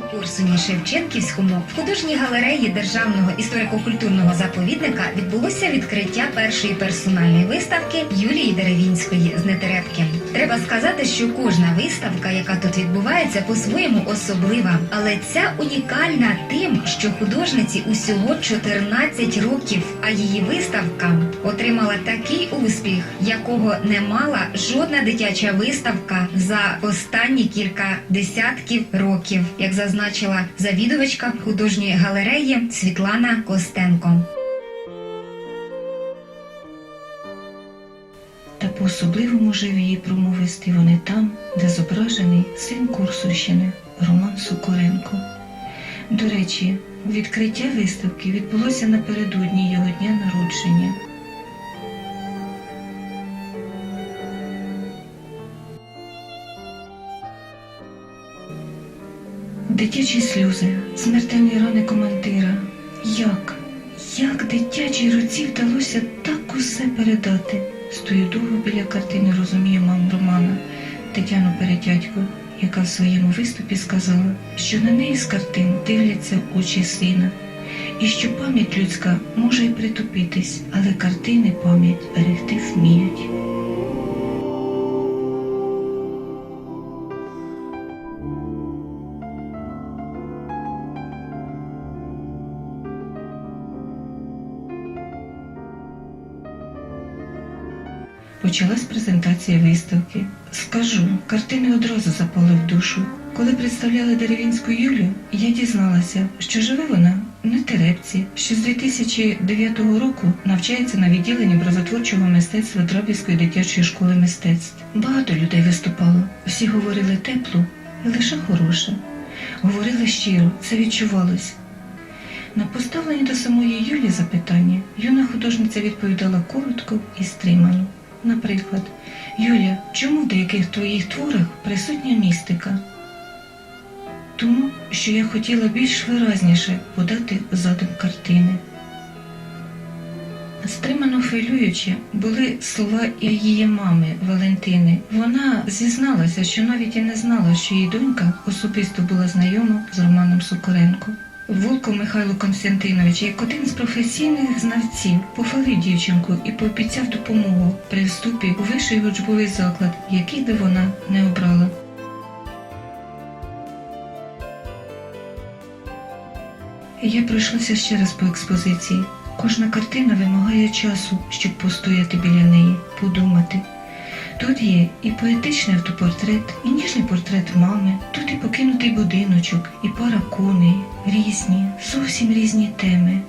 У Корсуні Шевченківському в художній галереї Державного історико-культурного заповідника відбулося відкриття першої персональної виставки Юлії Деревінської з Нетерепки. Треба сказати, що кожна виставка, яка тут відбувається, по-своєму особлива, але ця унікальна тим, що художниці усього 14 років, а її виставка отримала такий успіх, якого не мала жодна дитяча виставка за останні кілька десятків років, як зазначила завідувачка художньої галереї Світлана Костенко. Та по-особливому жив її промовисти вони там, де зображений син Курсущини Роман Сокоренко. До речі, відкриття виставки відбулося напередодні його дня народження. Дитячі сльози, смертельні рани командира. Як? Як дитячій руці вдалося так усе передати? Стою довго біля картини, розумію маму Романа, Тетяну Перетятько, яка в своєму виступі сказала, що на неї з картин дивляться очі сина, і що пам'ять людська може й притупитись, але картини пам'ять берегти вміють. Почалась презентація виставки. Скажу, картини одразу запали в душу. Коли представляли деревінську Юлю, я дізналася, що живе вона на Терепці, що з 2009 року навчається на відділенні образотворчого мистецтва Драбівської дитячої школи мистецтв. Багато людей виступало, всі говорили тепло і лише хороше. Говорили щиро, це відчувалось. На поставлені до самої Юлі запитання юна художниця відповідала коротко і стримано. Наприклад, Юля, чому в деяких твоїх творах присутня містика? Тому, що я хотіла більш виразніше подати задум картини. Стримано хвилюючи були слова її мами Валентини. Вона зізналася, що навіть і не знала, що її донька особисто була знайома з Романом Сокоренко. Волков Михайло Константинович, як один з професійних знавців, похвалив дівчинку і пообіцяв допомогу при вступі у вищий учбовий заклад, який би вона не обрала. Я пройшлася ще раз по експозиції. Кожна картина вимагає часу, щоб постояти біля неї, подумати. Тут є і поетичний автопортрет, і ніжний портрет мами, тут і покинутий будиночок, і пара коней, різні, зовсім різні теми.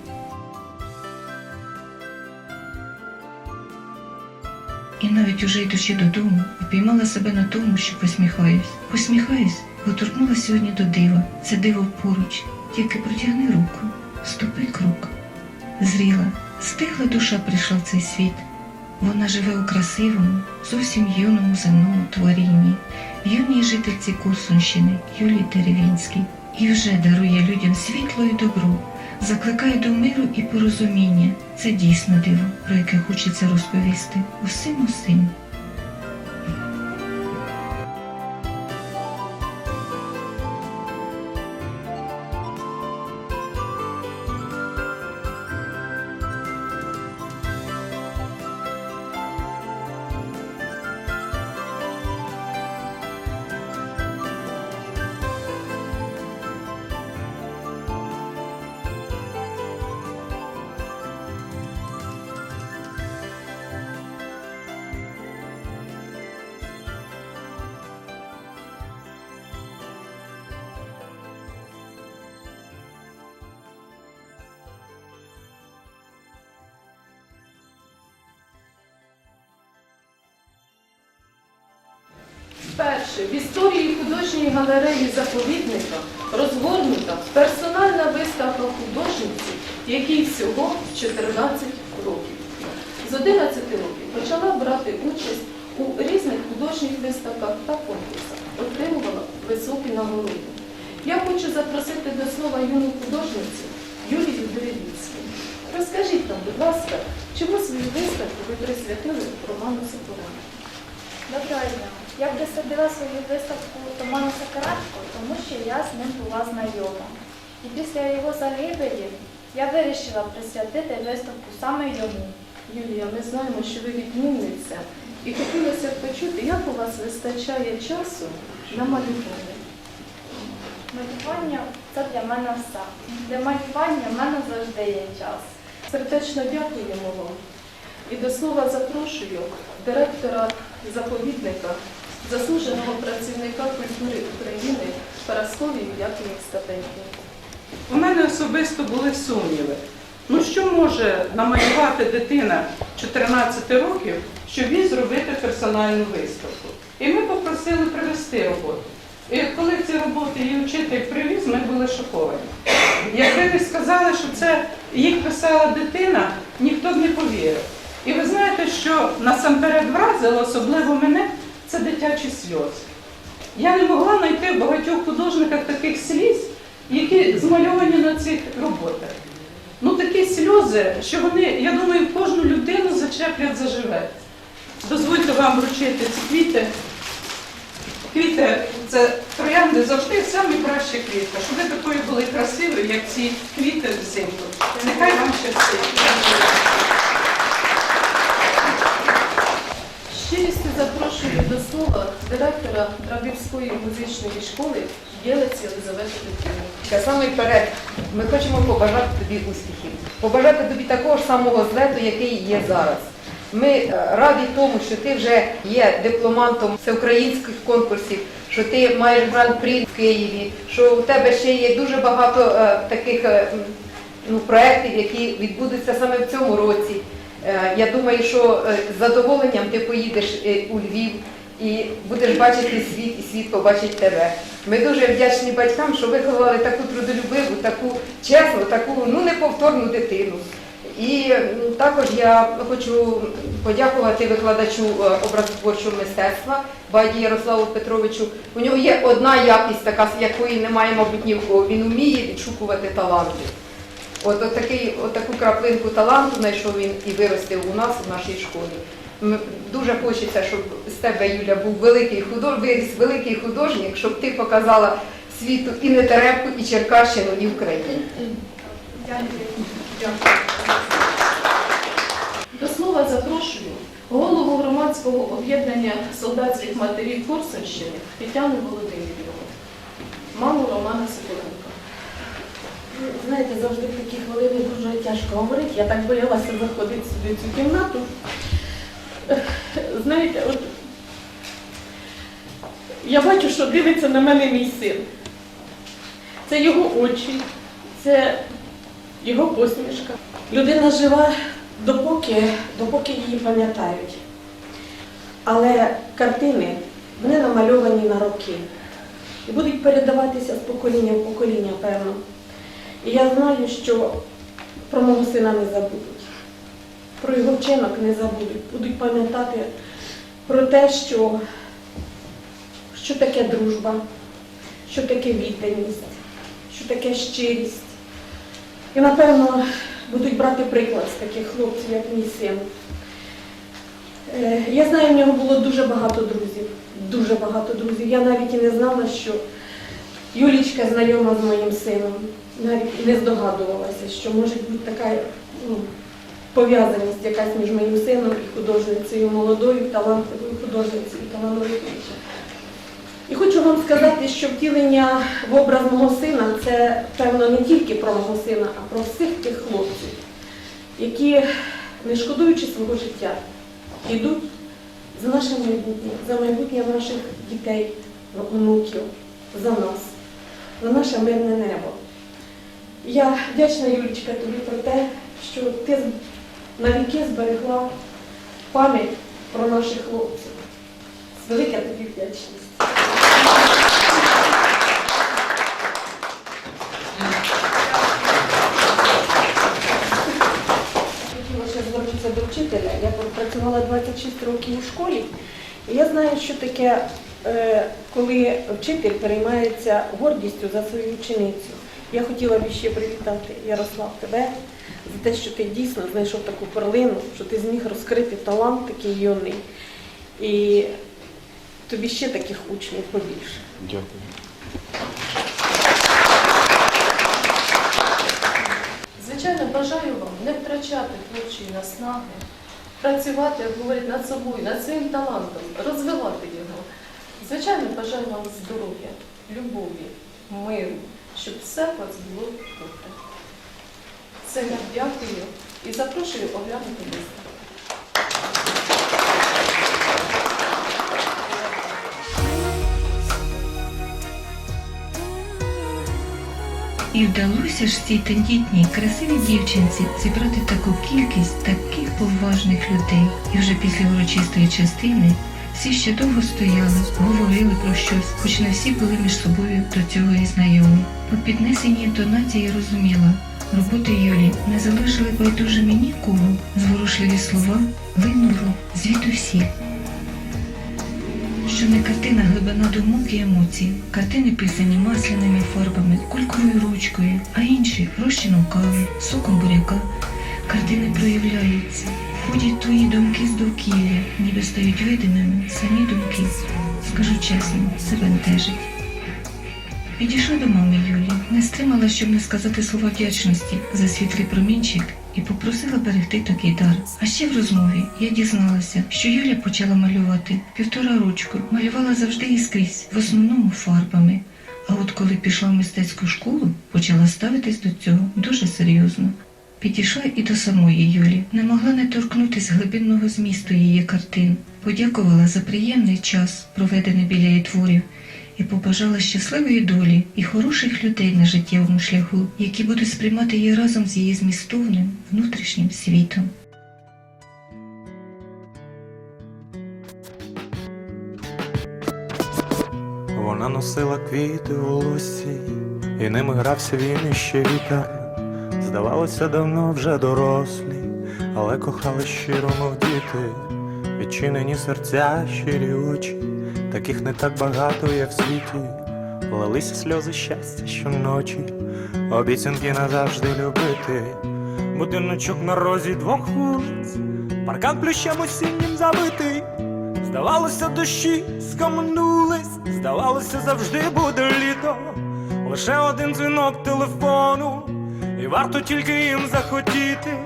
І навіть уже йдучи додому, упіймала себе на тому, що посміхаюсь. Посміхаюсь, бо торкнула сьогодні до дива. Це диво поруч. Тільки протягни руку, ступи крок. Зріла, стигла душа прийшла в цей світ. Вона живе у красивому, зовсім юному земному творінні, юній жительці Курсунщини Юлії Деревінській, і вже дарує людям світло і добро, закликає до миру і порозуміння. Це дійсно диво, про яке хочеться розповісти усім усім. Вперше в історії художньої галереї заповідника розгорнута персональна виставка художниці, якій всього 14 років. З 11 років почала брати участь у різних художніх виставках та конкурсах, отримувала високі нагороди. Я хочу запросити до слова юну художницю Юлію Деревінську. Розкажіть нам, будь ласка, чому свою виставку ви присвятили Роману Соколенку? Доброго. Я присадила свою виставку Томана Сакарачко, тому що я з ним була знайома. І після його загибелі я вирішила присвятити виставку саме йому. Юлія, ми знаємо, що ви відмінниця. І хотілося б почути, як у вас вистачає часу на малювання. Малювання це для мене все. Для малювання в мене завжди є час. Сердечно дякуємо вам. І до слова запрошую директора заповідника, заслуженого працівника культури України Парасковію Якові Статеньків. У мене особисто були сумніви. Ну що може намалювати дитина 14 років, щоб він зробити персональну виставку? І ми попросили привезти роботу. І коли ці роботи її вчитель привіз, ми були шоковані. Якби ви сказали, що це їх писала дитина, ніхто б не повірив. І ви знаєте, що насамперед вразило, особливо мене, це дитячі сльози. Я не могла знайти в багатьох художниках таких сліз, які змальовані на цих роботах. Ну такі сльози, що вони, я думаю, кожну людину зачеплять заживе. Дозвольте вам вручити ці квіти. Квіти це троянди завжди самі кращі квіти, щоб ви такою були красивою, як ці квіти взимку. Нехай вам щастить. Щирістю запрошую до слова директора Драбівської музичної школи Єлиці Елизавети Петрівни. Насамперед, ми хочемо побажати тобі успіхів, побажати тобі такого ж самого злету, який є зараз. Ми е, раді тому, що ти вже є дипломантом всеукраїнських конкурсів, що ти маєш гран-прі в Києві, що у тебе ще є дуже багато е, таких е, ну, проєктів, які відбудуться саме в цьому році. Е, я думаю, що е, з задоволенням ти поїдеш е, у Львів і будеш бачити світ, і світ побачить тебе. Ми дуже вдячні батькам, що виховали таку трудолюбиву, таку чесну, таку ну неповторну дитину. І також я хочу подякувати викладачу образотворчого мистецтва Баді Ярославу Петровичу. У нього є одна якість, така якої немає, мабуть, ні в кого. Він вміє відшукувати таланти. От, от, такий, от таку краплинку таланту знайшов він і виростив у нас у нашій школі. Дуже хочеться, щоб з тебе, Юля, був великий худож... виріс великий художник, щоб ти показала світу і Нетерепку, і Черкащину, і Україну. Дякую. До слова запрошую голову громадського об'єднання солдатських матерів Корсунщини Тетяну Володимирівну, маму Романа Соколенка. Знаєте, завжди в такі хвилини дуже тяжко говорити. Я так боялася заходити сюди в цю кімнату. Знаєте, от я бачу, що дивиться на мене мій син. Це його очі, це його посмішка. Людина жива допоки, допоки її пам'ятають. Але картини вони намальовані на роки і будуть передаватися з покоління в покоління, певно. І я знаю, що про мого сина не забудуть, про його вчинок не забудуть, будуть пам'ятати про те, що, що таке дружба, що таке відданість, що таке щирість. І, напевно, будуть брати приклад з таких хлопців, як мій син. Е, Я знаю, в нього було дуже багато друзів, дуже багато друзів. Я навіть і не знала, що Юлічка знайома з моїм сином. Навіть не здогадувалася, що може бути така ну, пов'язаність якась між моїм сином і художницею, молодою, талантливою художницею, талановитою. І хочу вам сказати, що втілення в образ мого сина це, певно, не тільки про мого сина, а про всіх тих хлопців, які, не шкодуючи свого життя, йдуть за наше майбутнє, за майбутнє наших дітей, онуків, за нас, за наше мирне небо. Я вдячна, Юлічка, тобі про те, що ти навіки зберегла пам'ять про наших хлопців. Велика тобі вдячність. Звернутися до вчителя. Я працювала 26 років у школі. І я знаю, що таке, е, коли вчитель переймається гордістю за свою ученицю. Я хотіла б ще привітати Ярослав тебе за те, що ти дійсно знайшов таку перлину, що ти зміг розкрити талант такий юний. І тобі ще таких учнів побільше. Дякую. Звичайно, бажаю вам не втрачати творчої наснаги, працювати, як говорять, над собою, над своїм талантом, розвивати його. Звичайно, бажаю вам здоров'я, любові, миру, щоб все у вас було добре. Це я дякую і запрошую оглянути виставку. І вдалося ж цій тендітній, красивій дівчинці зібрати таку кількість таких поважних людей. І вже після урочистої частини всі ще довго стояли, говорили про щось, хоч не всі були між собою до цього і знайомі. По піднесеній інтонації розуміла, роботи Юлі не залишили байдужими нікого. Зворушливі слова линули звідусіль. Що не картина глибина думок і емоцій, картини писані масляними фарбами, кульковою ручкою, а інші розчином кави, соком буряка. Картини проявляються, входять твої думки з довкілля, ніби стають видимими самі думки. Скажу чесно, це бентежить. Підійшла до мами Юлі, не стримала, щоб не сказати слова вдячності за світлий промінчик і попросила берегти такий дар. А ще в розмові я дізналася, що Юля почала малювати півтора ручку, малювала завжди і скрізь, в основному фарбами. А от коли пішла в мистецьку школу, почала ставитись до цього дуже серйозно. Підійшла і до самої Юлі, не могла не торкнутися глибинного змісту її картин, подякувала за приємний час, проведений біля її творів, і побажала щасливої долі і хороших людей на життєвому шляху, які будуть сприймати її разом з її змістовним внутрішнім світом. Вона носила квіти у лусі, і ними грався він іще вітер. Здавалося, давно вже дорослі, але кохали щиро, мов діти, відчинені серця, щирі очі, таких не так багато є в світі. Лилися сльози щастя щоночі, обіцянки назавжди любити. Будиночок на розі двох вулиць, паркан плющем осіннім забитий. Здавалося, дощі скаманулись, здавалося, завжди буде літо. Лише один дзвінок телефону, і варто тільки їм захотіти.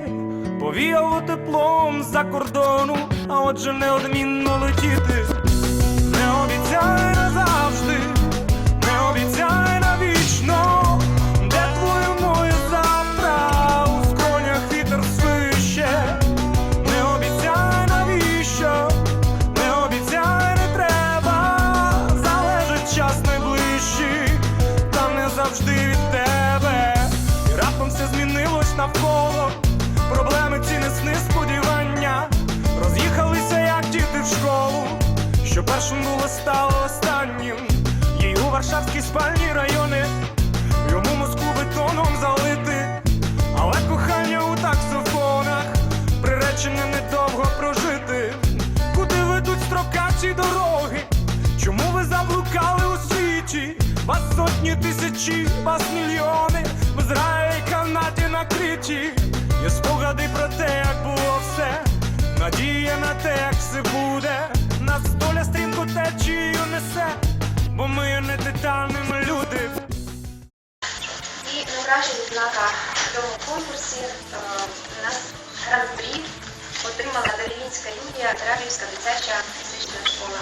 Повіяло теплом з-за кордону, а отже неодмінно летіти. Не обіцяй надія на те, як все буде. Нас доля стрімко течію несе, бо ми не титани, ми люди. І найкраща відзнака в цьому конкурсі е, у нас гран-прі отримала Деревінська Юлія, Терапівська дитяча фізична школа.